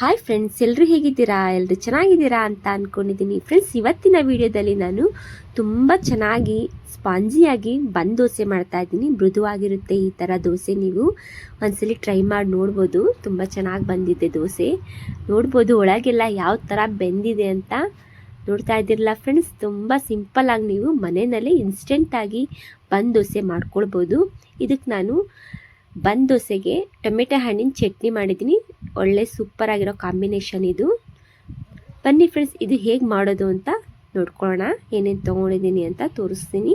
Hi friends ಎಲ್ಲರೂ ಹೇಗಿದ್ದೀರಾ? ಎಲ್ಲರೂ ಚೆನ್ನಾಗಿದ್ದೀರಾ ಅಂತ ಅಂದ್ಕೊಂಡಿದ್ದೀನಿ ಫ್ರೆಂಡ್ಸ್ ಇವತ್ತಿನ ವಿಡಿಯೋದಲ್ಲಿ ನಾನು ತುಂಬ ಚೆನ್ನಾಗಿ, ಸ್ಪಾಂಜಿಯಾಗಿ ಬಂದ್ ದೋಸೆ ಮಾಡ್ತಾ ಇದ್ದೀನಿ. ಮೃದುವಾಗಿರುತ್ತೆ ಈ ಥರ ದೋಸೆ ನೀವು ಒಂದ್ಸಲಿ ಟ್ರೈ ಮಾಡಿ ನೋಡ್ಬೋದು. ತುಂಬ ಚೆನ್ನಾಗಿ ಬಂದಿದೆ ದೋಸೆ. ನೋಡ್ಬೋದು ಒಳಗೆಲ್ಲ ಯಾವ ಥರ ಬೆಂದಿದೆ ಅಂತ ನೋಡ್ತಾ ಇದ್ದೀರಲ್ಲ ಫ್ರೆಂಡ್ಸ್ ತುಂಬ ಸಿಂಪಲ್ಲಾಗಿ ನೀವು ಮನೆಯಲ್ಲೇ ಇನ್ಸ್ಟೆಂಟಾಗಿ ಬಂದ್ ದೋಸೆ ಮಾಡ್ಕೊಳ್ಬೋದು. ಇದಕ್ಕೆ ನಾನು ಬಂದ್ ದೋಸೆಗೆ ಟೊಮೆಟೊ ಹಣ್ಣಿನ ಚಟ್ನಿ ಮಾಡಿದ್ದೀನಿ. ಒಳ್ಳೆ ಸೂಪರ್ ಆಗಿರೋ ಕಾಂಬಿನೇಷನ್ ಇದು. ಬನ್ನಿ ಫ್ರೆಂಡ್ಸ್ ಇದು ಹೇಗೆ ಮಾಡೋದು ಅಂತ ನೋಡ್ಕೊಳ್ಳೋಣ. ಏನೇನು ತೊಗೊಂಡಿದ್ದೀನಿ ಅಂತ ತೋರಿಸ್ತೀನಿ.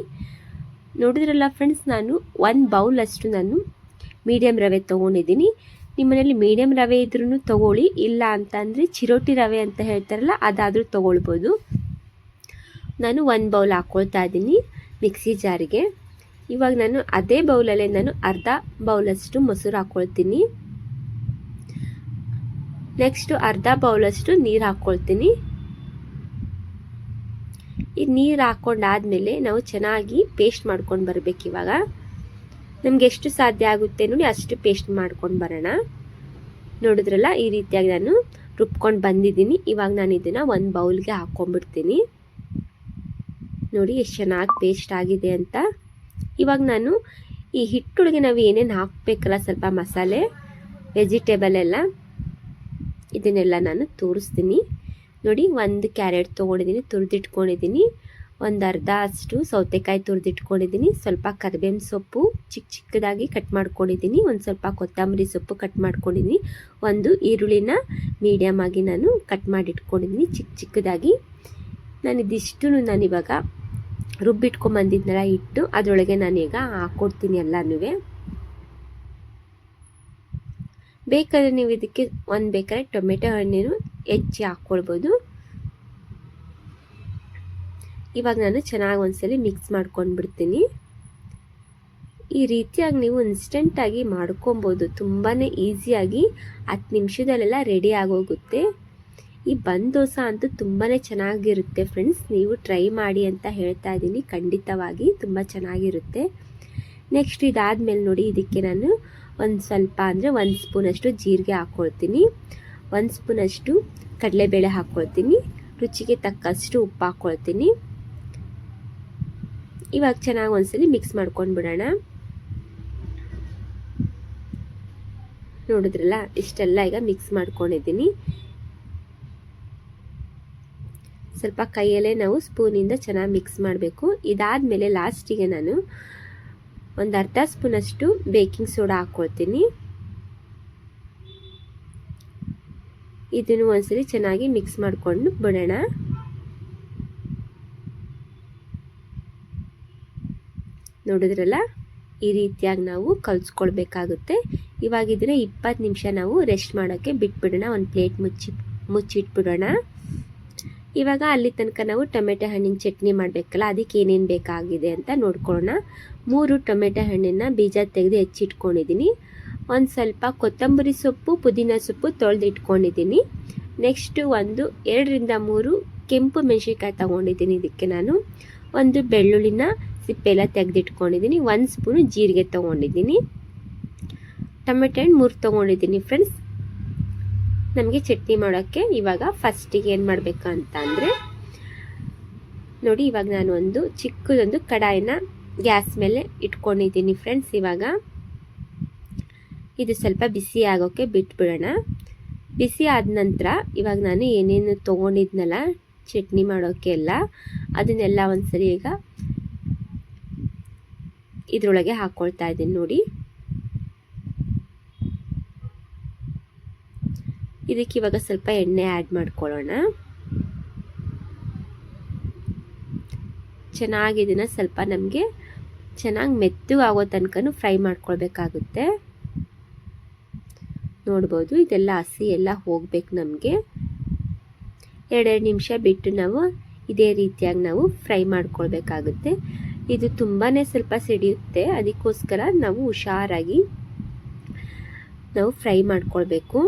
ನೋಡಿದ್ರಲ್ಲ ಫ್ರೆಂಡ್ಸ್ ನಾನು ಒಂದು ಅಷ್ಟು ನಾನು ಮೀಡಿಯಮ್ ರವೆ ತೊಗೊಂಡಿದ್ದೀನಿ. ನಿಮ್ಮ ಮನೇಲಿ ಮೀಡಿಯಮ್ ರವೆ ಇದ್ರೂ ತೊಗೊಳ್ಳಿ, ಇಲ್ಲ ಅಂತಂದರೆ ಚಿರೋಟಿ ರವೆ ಅಂತ ಹೇಳ್ತಾರಲ್ಲ, ಅದಾದರೂ ತೊಗೊಳ್ಬೋದು. ನಾನು ಒಂದು ಬೌಲ್ ಹಾಕ್ಕೊಳ್ತಾ ಇದ್ದೀನಿ ಮಿಕ್ಸಿ ಜಾರಿಗೆ. ಇವಾಗ ನಾನು ಅದೇ ಬೌಲಲ್ಲೇ ನಾನು ಅರ್ಧ ಬೌಲಷ್ಟು ಮೊಸರು ಹಾಕ್ಕೊಳ್ತೀನಿ ನೆಕ್ಸ್ಟು ಅರ್ಧ ಬೌಲಷ್ಟು ನೀರು ಹಾಕ್ಕೊಳ್ತೀನಿ ಈ ನೀರು ಹಾಕ್ಕೊಂಡಾದ್ಮೇಲೆ ನಾವು ಚೆನ್ನಾಗಿ ಪೇಸ್ಟ್ ಮಾಡ್ಕೊಂಡು ಬರಬೇಕು ಇವಾಗ. ನಮ್ಗೆ ಎಷ್ಟು ಸಾಧ್ಯ ಆಗುತ್ತೆ ನೋಡಿ, ಅಷ್ಟು ಪೇಸ್ಟ್ ಮಾಡ್ಕೊಂಡು ಬರೋಣ. ನೋಡಿದ್ರಲ್ಲ, ಈ ರೀತಿಯಾಗಿ ನಾನು ರುಬ್ಕೊಂಡು ಬಂದಿದ್ದೀನಿ. ಇವಾಗ ನಾನು ಇದನ್ನು ಒಂದು ಬೌಲ್ಗೆ ಹಾಕ್ಕೊಂಡ್ಬಿಡ್ತೀನಿ ನೋಡಿ, ಎಷ್ಟು ಚೆನ್ನಾಗಿ ಪೇಸ್ಟ್ ಆಗಿದೆ ಅಂತ. ಇವಾಗ ನಾನು ಈ ಹಿಟ್ಟೊಳಗೆ ನಾವು ಏನೇನು ಹಾಕಬೇಕಲ್ಲ ಸ್ವಲ್ಪ ಮಸಾಲೆ ವೆಜಿಟೇಬಲ್ ಎಲ್ಲ, ಇದನ್ನೆಲ್ಲ ನಾನು ತೋರಿಸ್ತೀನಿ. ನೋಡಿ, ಒಂದು ಕ್ಯಾರೆಟ್ ತೊಗೊಂಡಿದ್ದೀನಿ, ತುರಿದಿಟ್ಕೊಂಡಿದ್ದೀನಿ. ಒಂದು ಅರ್ಧ ಅಷ್ಟು ಸೌತೆಕಾಯಿ ತುರಿದಿಟ್ಕೊಂಡಿದ್ದೀನಿ. ಸ್ವಲ್ಪ ಕರಿಬೇವಿನ ಸೊಪ್ಪು ಚಿಕ್ಕ ಚಿಕ್ಕದಾಗಿ ಕಟ್ ಮಾಡ್ಕೊಂಡಿದ್ದೀನಿ. ಒಂದು ಸ್ವಲ್ಪ ಕೊತ್ತಂಬರಿ ಸೊಪ್ಪು ಕಟ್ ಮಾಡ್ಕೊಂಡಿದ್ದೀನಿ. ಒಂದು ಈರುಳ್ಳಿನ ಮೀಡಿಯಮ್ ಆಗಿ ನಾನು ಕಟ್ ಮಾಡಿಟ್ಕೊಂಡಿದ್ದೀನಿ ಚಿಕ್ಕ ಚಿಕ್ಕದಾಗಿ. ನಾನು ಇದಿಷ್ಟು ನಾನಿವಾಗ ರುಬ್ಬಿಟ್ಕೊಂಬಂದಿದ್ನಲ್ಲ ಇಟ್ಟು ಅದರೊಳಗೆ ನಾನೀಗ ಹಾಕ್ಕೊಡ್ತೀನಿ ಎಲ್ಲನೂ ಬೇಕಾದರೆ ನೀವು ಇದಕ್ಕೆ ಒಂದು ಬೇಕಾದ್ರೆ ಟೊಮೆಟೊ ಹಣ್ಣಿನ ಹೆಚ್ಚಿ ಹಾಕ್ಕೊಳ್ಬೋದು ಇವಾಗ ನಾನು ಚೆನ್ನಾಗಿ ಒಂದ್ಸಲಿ ಮಿಕ್ಸ್ ಮಾಡ್ಕೊಂಡು ಬಿಡ್ತೀನಿ ಈ ರೀತಿಯಾಗಿ ನೀವು ಇನ್ಸ್ಟೆಂಟಾಗಿ ಮಾಡ್ಕೊಬೋದು. ತುಂಬಾ ಈಸಿಯಾಗಿ ಹತ್ತು ನಿಮಿಷದಲ್ಲೆಲ್ಲ ರೆಡಿ ಆಗೋಗುತ್ತೆ. ಈ ಬಂದ್ ದೋಸೆ ಅಂತೂ ತುಂಬಾ ಚೆನ್ನಾಗಿರುತ್ತೆ ಫ್ರೆಂಡ್ಸ್ ನೀವು ಟ್ರೈ ಮಾಡಿ ಅಂತ ಹೇಳ್ತಾ ಇದ್ದೀನಿ. ಖಂಡಿತವಾಗಿ ತುಂಬ ಚೆನ್ನಾಗಿರುತ್ತೆ. ನೆಕ್ಸ್ಟ್ ಇದಾದಮೇಲೆ ನೋಡಿ, ಇದಕ್ಕೆ ನಾನು ಒಂದು ಸ್ವಲ್ಪ ಅಂದರೆ ಒಂದು ಸ್ಪೂನಷ್ಟು ಜೀರಿಗೆ ಹಾಕ್ಕೊಳ್ತೀನಿ ಒಂದು ಸ್ಪೂನಷ್ಟು ಕಡಲೆಬೇಳೆ ಹಾಕ್ಕೊಳ್ತೀನಿ ರುಚಿಗೆ ತಕ್ಕಷ್ಟು ಉಪ್ಪು ಹಾಕ್ಕೊಳ್ತೀನಿ ಇವಾಗ ಚೆನ್ನಾಗಿ ಒಂದ್ಸಲಿ ಮಿಕ್ಸ್ ಮಾಡ್ಕೊಂಡು ಬಿಡೋಣ. ನೋಡಿದ್ರಲ್ಲ, ಇಷ್ಟೆಲ್ಲ ಈಗ ಮಿಕ್ಸ್ ಮಾಡ್ಕೊಂಡಿದ್ದೀನಿ. ಸ್ವಲ್ಪ ಕೈಯಲ್ಲೇ ನಾವು ಸ್ಪೂನಿಂದ ಚೆನ್ನಾಗಿ ಮಿಕ್ಸ್ ಮಾಡಬೇಕು. ಇದಾದ ಮೇಲೆ ಲಾಸ್ಟಿಗೆ ನಾನು ಒಂದು ಅರ್ಧ ಸ್ಪೂನಷ್ಟು ಬೇಕಿಂಗ್ ಸೋಡಾ ಹಾಕ್ಕೊಳ್ತೀನಿ ಇದನ್ನು ಒಂದ್ಸರಿ ಚೆನ್ನಾಗಿ ಮಿಕ್ಸ್ ಮಾಡಿಕೊಂಡು ಬಿಡೋಣ. ನೋಡಿದ್ರಲ್ಲ? ಈ ರೀತಿಯಾಗಿ ನಾವು ಕಲಿಸ್ಕೊಳ್ಬೇಕಾಗುತ್ತೆ. ಇವಾಗಿದ್ರೆ ಇಪ್ಪತ್ತು ನಿಮಿಷ ನಾವು ರೆಸ್ಟ್ ಮಾಡೋಕ್ಕೆ ಬಿಟ್ಬಿಡೋಣ. ಒಂದು ಪ್ಲೇಟ್ ಮುಚ್ಚಿ ಮುಚ್ಚಿಟ್ಬಿಡೋಣ. ಇವಾಗ ಅಲ್ಲಿ ತನಕ ನಾವು ಟೊಮೆಟೊ ಹಣ್ಣಿನ ಚಟ್ನಿ ಮಾಡಬೇಕಲ್ಲ, ಅದಕ್ಕೆ ಏನೇನು ಬೇಕಾಗಿದೆ ಅಂತ ನೋಡ್ಕೊಳ್ಳೋಣ. ಮೂರು ಟೊಮೆಟೊ ಹಣ್ಣಿನ ಬೀಜ ತೆಗೆದು ಹೆಚ್ಚಿಟ್ಕೊಂಡಿದ್ದೀನಿ. ಒಂದು ಸ್ವಲ್ಪ ಕೊತ್ತಂಬರಿ ಸೊಪ್ಪು, ಪುದೀನ ಸೊಪ್ಪು ತೊಳೆದು ಇಟ್ಕೊಂಡಿದ್ದೀನಿ ನೆಕ್ಸ್ಟು ಒಂದು ಎರಡರಿಂದ ಮೂರು ಕೆಂಪು ಮೆಣಸಿನ್ಕಾಯಿ ತೊಗೊಂಡಿದ್ದೀನಿ ಇದಕ್ಕೆ ನಾನು. ಒಂದು ಬೆಳ್ಳುಳ್ಳಿನ ಸಿಪ್ಪೆಲ್ಲ ತೆಗೆದಿಟ್ಕೊಂಡಿದ್ದೀನಿ. ಒಂದು ಸ್ಪೂನು ಜೀರಿಗೆ ತೊಗೊಂಡಿದ್ದೀನಿ. ಟೊಮೆಟೊ ಹಣ್ಣು ಮೂರು ತೊಗೊಂಡಿದ್ದೀನಿ ಫ್ರೆಂಡ್ಸ್ ನಮಗೆ ಚಟ್ನಿ ಮಾಡೋಕ್ಕೆ ಇವಾಗ ಫಸ್ಟಿಗೆ ಏನು ಮಾಡಬೇಕು ಅಂತ ಅಂದರೆ ನೋಡಿ ಇವಾಗ ನಾನು ಒಂದು ಚಿಕ್ಕದೊಂದು ಕಡಾಯಿನ ಗ್ಯಾಸ್ ಮೇಲೆ ಇಟ್ಕೊಂಡಿದ್ದೀನಿ ಫ್ರೆಂಡ್ಸ್. ಇವಾಗ ಇದು ಸ್ವಲ್ಪ ಬಿಸಿ ಆಗೋಕ್ಕೆ ಬಿಟ್ಬಿಡೋಣ. ಬಿಸಿ ಆದ ನಂತರ ಇವಾಗ ನಾನು ಏನೇನು ತೊಗೊಂಡಿದ್ನಲ್ಲ ಚಟ್ನಿ ಮಾಡೋಕ್ಕೆ ಎಲ್ಲ, ಅದನ್ನೆಲ್ಲ ಒಂದ್ಸರಿ ಈಗ ಇದರೊಳಗೆ ಹಾಕ್ಕೊಳ್ತಾ ಇದ್ದೀನಿ ನೋಡಿ. ಇದಕ್ಕೆ ಇವಾಗ ಸ್ವಲ್ಪ ಎಣ್ಣೆ ಆ್ಯಡ್ ಮಾಡ್ಕೊಳ್ಳೋಣ. ಚೆನ್ನಾಗಿ ಇದನ್ನು ಸ್ವಲ್ಪ ನಮಗೆ ಚೆನ್ನಾಗಿ ಮೆತ್ತಗೆ ಆಗೋ ತನಕ ಫ್ರೈ ಮಾಡ್ಕೊಳ್ಬೇಕಾಗುತ್ತೆ. ನೋಡ್ಬೋದು, ಇದೆಲ್ಲ ಹಸಿ ಎಲ್ಲ ಹೋಗ್ಬೇಕು ನಮಗೆ. ಎರಡೆರಡು ನಿಮಿಷ ಬಿಟ್ಟು ನಾವು ಇದೇ ರೀತಿಯಾಗಿ ನಾವು ಫ್ರೈ ಮಾಡ್ಕೊಳ್ಬೇಕಾಗುತ್ತೆ. ಇದು ತುಂಬಾ ಸ್ವಲ್ಪ ಸಿಡಿಯುತ್ತೆ, ಅದಕ್ಕೋಸ್ಕರ ನಾವು ಹುಷಾರಾಗಿ ನಾವು ಫ್ರೈ ಮಾಡ್ಕೊಳ್ಬೇಕು.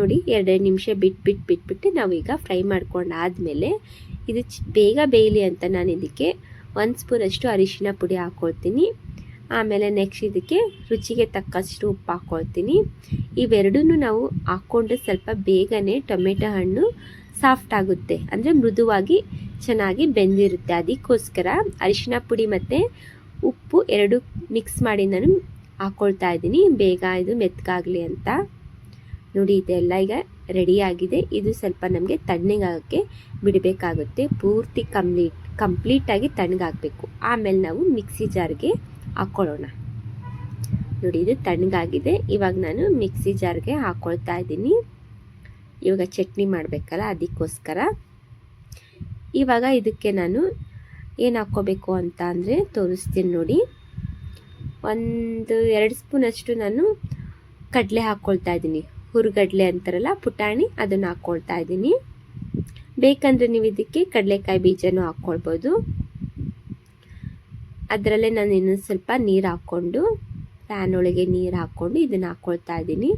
ನೋಡಿ ಎರಡೆರಡು ನಿಮಿಷ ಬಿಟ್ಟು ಬಿಟ್ಟು ಬಿಟ್ಬಿಟ್ಟು ನಾವೀಗ ಫ್ರೈ ಮಾಡ್ಕೊಂಡು ಆದಮೇಲೆ ಇದು ಬೇಗ ಬೇಯಲಿ ಅಂತ ನಾನು ಇದಕ್ಕೆ ಒಂದು ಸ್ಪೂನಷ್ಟು ಅರಿಶಿನ ಪುಡಿ ಹಾಕ್ಕೊಳ್ತೀನಿ ಆಮೇಲೆ ನೆಕ್ಸ್ಟ್ ಇದಕ್ಕೆ ರುಚಿಗೆ ತಕ್ಕಷ್ಟು ಉಪ್ಪು ಹಾಕ್ಕೊಳ್ತೀನಿ ಇವೆರಡೂ ನಾವು ಹಾಕ್ಕೊಂಡು ಸ್ವಲ್ಪ ಬೇಗನೆ ಟೊಮೆಟೊ ಹಣ್ಣು ಸಾಫ್ಟ್ ಆಗುತ್ತೆ. ಅಂದರೆ ಮೃದುವಾಗಿ ಚೆನ್ನಾಗಿ ಬೆಂದಿರುತ್ತೆ. ಅದಕ್ಕೋಸ್ಕರ ಅರಿಶಿನ ಪುಡಿ ಮತ್ತು ಉಪ್ಪು ಎರಡು ಮಿಕ್ಸ್ ಮಾಡಿ ನಾನು ಹಾಕ್ಕೊಳ್ತಾ ಇದ್ದೀನಿ. ಬೇಗ ಇದು ಮೆತ್ತಗಾಗಲಿ ಅಂತ. ನೋಡಿ, ಇದೆಲ್ಲ ಈಗ ರೆಡಿಯಾಗಿದೆ ಇದು ಸ್ವಲ್ಪ ನಮಗೆ ತಣ್ಣಗಾಗೋಕ್ಕೆ ಬಿಡಬೇಕಾಗುತ್ತೆ. ಪೂರ್ತಿ ಕಂಪ್ಲೀಟ್ ಕಂಪ್ಲೀಟಾಗಿ ತಣ್ಣಗಾಗಬೇಕು. ಆಮೇಲೆ ನಾವು ಮಿಕ್ಸಿ ಜಾರ್ಗೆ ಹಾಕ್ಕೊಳ್ಳೋಣ ನೋಡಿ, ಇದು ತಣ್ಣಗಾಗಿದೆ. ಇವಾಗ ನಾನು ಮಿಕ್ಸಿ ಜಾರ್ಗೆ ಹಾಕ್ಕೊಳ್ತಾ ಇದ್ದೀನಿ. ಇವಾಗ ಚಟ್ನಿ ಮಾಡಬೇಕಲ್ಲ, ಅದಕ್ಕೋಸ್ಕರ. ಇವಾಗ ಇದಕ್ಕೆ ನಾನು ಏನು ಹಾಕ್ಕೋಬೇಕು ಅಂತ ಅಂದರೆ ತೋರಿಸ್ತೀನಿ ನೋಡಿ. ಒಂದು, ಎರಡು ಸ್ಪೂನಷ್ಟು ನಾನು ಕಡಲೆ ಹಾಕ್ಕೊಳ್ತಾ ಇದ್ದೀನಿ. ಹುರುಗಡ್ಲೆ ಅಂತಾರಲ್ಲ ಪುಟಾಣಿ ಅದನ್ನು ಹಾಕ್ಕೊಳ್ತಾ ಇದ್ದೀನಿ. ಬೇಕಂದರೆ ನೀವು ಇದಕ್ಕೆ ಕಡಲೆಕಾಯಿ ಬೀಜನೂ ಹಾಕ್ಕೊಳ್ಬೋದು ಅದರಲ್ಲೇ ನಾನು ಇನ್ನೊಂದು ಸ್ವಲ್ಪ ನೀರು ಹಾಕ್ಕೊಂಡು, ಪ್ಯಾನ್ ಒಳಗೆ ನೀರು ಹಾಕ್ಕೊಂಡು ಇದನ್ನು ಹಾಕ್ಕೊಳ್ತಾ ಇದ್ದೀನಿ.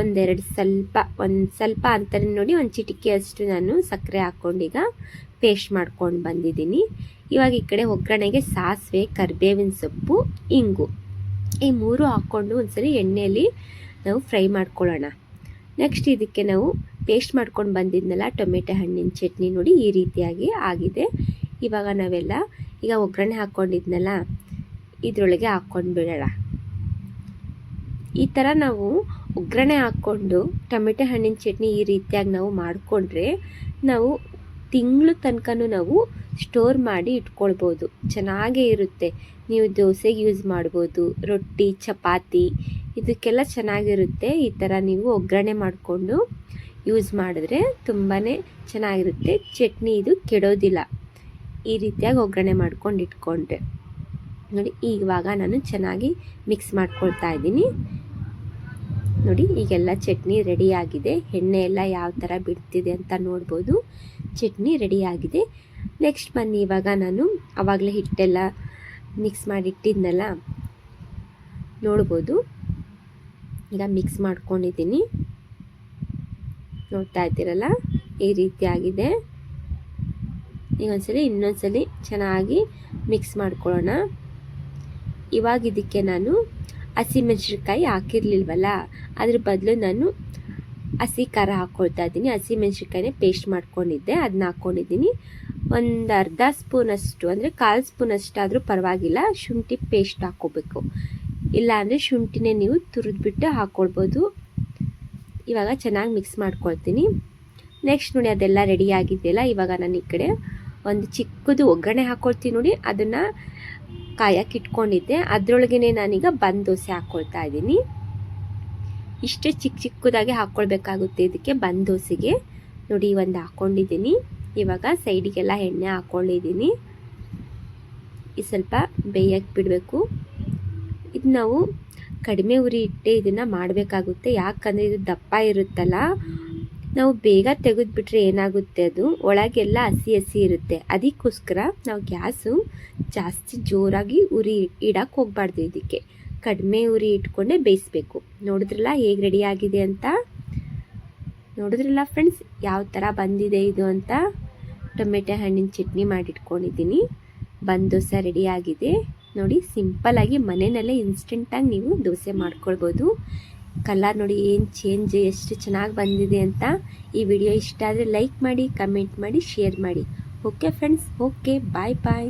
ಒಂದೆರಡು ಸ್ವಲ್ಪ, ಒಂದು ಸ್ವಲ್ಪ ಅಂತಾರೆ ನೋಡಿ, ಒಂದು ಚಿಟಿಕೆ ಅಷ್ಟು ನಾನು ಸಕ್ಕರೆ ಹಾಕ್ಕೊಂಡೀಗ ಪೇಸ್ಟ್ ಮಾಡ್ಕೊಂಡು ಬಂದಿದ್ದೀನಿ. ಇವಾಗ ಈ ಕಡೆ ಒಗ್ಗರಣೆಗೆ ಸಾಸಿವೆ, ಕರಿಬೇವಿನ ಸೊಪ್ಪು, ಇಂಗು. ಈ ಮೂರು ಹಾಕ್ಕೊಂಡು ಒಂದ್ಸರಿ ಎಣ್ಣೆಯಲ್ಲಿ ನಾವು ಫ್ರೈ ಮಾಡ್ಕೊಳ್ಳೋಣ. ನೆಕ್ಸ್ಟ್ ಇದಕ್ಕೆ ನಾವು ಪೇಸ್ಟ್ ಮಾಡ್ಕೊಂಡು ಬಂದಿದ್ನಲ್ಲ ಟೊಮೆಟೊ ಹಣ್ಣಿನ ಚಟ್ನಿ ನೋಡಿ ಈ ರೀತಿಯಾಗಿ ಆಗಿದೆ. ಇವಾಗ ನಾವೆಲ್ಲ ಈಗ ಒಗ್ಗರಣೆ ಹಾಕ್ಕೊಂಡಿದ್ನಲ್ಲ, ಇದರೊಳಗೆ ಹಾಕ್ಕೊಂಡು ಬಿಡೋಣ. ಈ ಥರ ನಾವು ಒಗ್ಗರಣೆ ಹಾಕ್ಕೊಂಡು ಟೊಮೆಟೊ ಹಣ್ಣಿನ ಚಟ್ನಿ ಈ ರೀತಿಯಾಗಿ ನಾವು ಮಾಡಿಕೊಂಡ್ರೆ ನಾವು ತಿಂಗಳು ತನಕನೂ ನಾವು ಸ್ಟೋರ್ ಮಾಡಿ ಇಟ್ಕೊಳ್ಬೋದು. ಚೆನ್ನಾಗೇ ಇರುತ್ತೆ. ನೀವು ದೋಸೆಗೆ ಯೂಸ್ ಮಾಡ್ಬೋದು, ರೊಟ್ಟಿ, ಚಪಾತಿ, ಇದಕ್ಕೆಲ್ಲ ಚೆನ್ನಾಗಿರುತ್ತೆ. ಈ ಥರ ನೀವು ಒಗ್ಗರಣೆ ಮಾಡಿಕೊಂಡು ಯೂಸ್ ಮಾಡಿದ್ರೆ ತುಂಬಾ ಚೆನ್ನಾಗಿರುತ್ತೆ. ಚಟ್ನಿ ಇದು ಕೆಡೋದಿಲ್ಲ. ಈ ರೀತಿಯಾಗಿ ಒಗ್ಗರಣೆ ಮಾಡ್ಕೊಂಡು ಇಟ್ಕೊಂಡ್ರೆ ನೋಡಿ ಇವಾಗ ನಾನು ಚೆನ್ನಾಗಿ ಮಿಕ್ಸ್ ಮಾಡ್ಕೊಳ್ತಾ ಇದ್ದೀನಿ. ನೋಡಿ, ಈಗೆಲ್ಲ ಚಟ್ನಿ ರೆಡಿಯಾಗಿದೆ ಎಣ್ಣೆ ಎಲ್ಲ ಯಾವ ಥರ ಬಿಡ್ತಿದೆ ಅಂತ ನೋಡ್ಬೋದು. ಚಟ್ನಿ ರೆಡಿಯಾಗಿದೆ ನೆಕ್ಸ್ಟ್ ಬನ್ನಿ, ಇವಾಗ ನಾನು ಆವಾಗಲೇ ಹಿಟ್ಟೆಲ್ಲ ಮಿಕ್ಸ್ ಮಾಡಿಟ್ಟಿದ್ನಲ್ಲ, ನೋಡ್ಬೋದು. ಈಗ ಮಿಕ್ಸ್ ಮಾಡ್ಕೊಂಡಿದ್ದೀನಿ. ನೋಡ್ತಾ ಇದ್ದೀರಲ್ಲ, ಈ ರೀತಿ ಆಗಿದೆ. ಈಗ ಒಂದ್ಸಲಿ, ಇನ್ನೊಂದ್ಸಲಿ ಚೆನ್ನಾಗಿ ಮಿಕ್ಸ್ ಮಾಡ್ಕೊಳ್ಳೋಣ. ಇವಾಗ ಇದಕ್ಕೆ ನಾನು ಹಸಿಮೆಣ್ಸಿನ್ಕಾಯಿ ಹಾಕಿರ್ಲಿಲ್ವಲ್ಲ, ಅದ್ರ ಬದಲು ನಾನು ಹಸಿ ಖಾರ ಹಾಕ್ಕೊಳ್ತಾ ಇದ್ದೀನಿ. ಹಸಿ ಮೆಣಸಿನ್ಕಾಯಿನೇ ಪೇಸ್ಟ್ ಮಾಡ್ಕೊಂಡಿದ್ದೆ. ಅದನ್ನ ಹಾಕ್ಕೊಂಡಿದ್ದೀನಿ ಒಂದು ಅರ್ಧ ಸ್ಪೂನಷ್ಟು, ಅಂದರೆ ಕಾಲು ಸ್ಪೂನ್ ಅಷ್ಟಾದರೂ ಪರವಾಗಿಲ್ಲ, ಶುಂಠಿ ಪೇಸ್ಟ್ ಹಾಕ್ಕೋಬೇಕು ಇಲ್ಲ ಅಂದರೆ ಶುಂಠಿನೇ ನೀವು ತುರಿದ್ಬಿಟ್ಟು ಹಾಕ್ಕೊಳ್ಬೋದು ಇವಾಗ ಚೆನ್ನಾಗಿ ಮಿಕ್ಸ್ ಮಾಡ್ಕೊಳ್ತೀನಿ. ನೆಕ್ಸ್ಟ್ ನೋಡಿ ಅದೆಲ್ಲ ರೆಡಿ ಆಗಿದೆಯಲ್ಲ, ಇವಾಗ ನಾನು ಈ ಕಡೆ ಒಂದು ಚಿಕ್ಕದು ಒಗ್ಗರಣೆ ಹಾಕ್ಕೊಳ್ತೀನಿ ನೋಡಿ. ಅದನ್ನು ಕಾಯಕ್ಕೆ ಇಟ್ಕೊಂಡಿದ್ದೆ. ಅದರೊಳಗೇ ನಾನೀಗ ಬಂದ್ ದೋಸೆ ಹಾಕ್ಕೊಳ್ತಾ ಇದ್ದೀನಿ. ಇಷ್ಟೇ ಚಿಕ್ಕ ಚಿಕ್ಕದಾಗಿ ಹಾಕ್ಕೊಳ್ಬೇಕಾಗುತ್ತೆ ಇದಕ್ಕೆ ಬಂದ್ ದೋಸೆಗೆ. ನೋಡಿ, ಒಂದು ಹಾಕ್ಕೊಂಡಿದ್ದೀನಿ ಇವಾಗ ಸೈಡಿಗೆಲ್ಲ ಎಣ್ಣೆ ಹಾಕ್ಕೊಂಡಿದ್ದೀನಿ ಈ ಸ್ವಲ್ಪ ಬೇಯಕ್ಕೆ ಬಿಡಬೇಕು. ಇದು ನಾವು ಕಡಿಮೆ ಉರಿ ಇಟ್ಟೆ ಇದನ್ನು ಮಾಡಬೇಕಾಗುತ್ತೆ. ಯಾಕಂದರೆ ಇದು ದಪ್ಪ ಇರುತ್ತಲ್ಲ. ನಾವು ಬೇಗ ತೆಗೆದುಬಿಟ್ರೆ ಏನಾಗುತ್ತೆ ಅದು? ಒಳಗೆಲ್ಲ ಹಸಿ ಹಸಿ ಇರುತ್ತೆ. ಅದಕ್ಕೋಸ್ಕರ ನಾವು ಗ್ಯಾಸು ಜಾಸ್ತಿ ಜೋರಾಗಿ ಉರಿ ಇಡಕ್ಕೆ ಹೋಗ್ಬಾರ್ದು ಇದಕ್ಕೆ. ಕಡಿಮೆ ಉರಿ ಇಟ್ಕೊಂಡೆ ಬೇಯಿಸ್ಬೇಕು. ನೋಡಿದ್ರಲ್ಲ ಹೇಗೆ ರೆಡಿ ಆಗಿದೆ ಅಂತ? ನೋಡಿದ್ರಲ್ಲ ಫ್ರೆಂಡ್ಸ್ ಯಾವ ಥರ ಬಂದಿದೆ ಇದು ಅಂತ ಟೊಮೆಟೊ ಹಣ್ಣಿನ ಚಟ್ನಿ ಮಾಡಿಟ್ಕೊಂಡಿದ್ದೀನಿ. ಬಂದು ದೋಸೆ ರೆಡಿಯಾಗಿದೆ ನೋಡಿ ಸಿಂಪಲ್ಲಾಗಿ ಮನೆಯಲ್ಲೇ ಇನ್ಸ್ಟೆಂಟಾಗಿ ನೀವು ದೋಸೆ ಮಾಡ್ಕೊಳ್ಬೋದು. ಕಲರ್ ನೋಡಿ ಏನು ಚೇಂಜ್ ಎಷ್ಟು ಚೆನ್ನಾಗಿ ಬಂದಿದೆ ಅಂತ ಈ ವಿಡಿಯೋ ಇಷ್ಟ ಆದರೆ ಲೈಕ್ ಮಾಡಿ ಕಮೆಂಟ್ ಮಾಡಿ ಶೇರ್ ಮಾಡಿ. Okay friends okay bye bye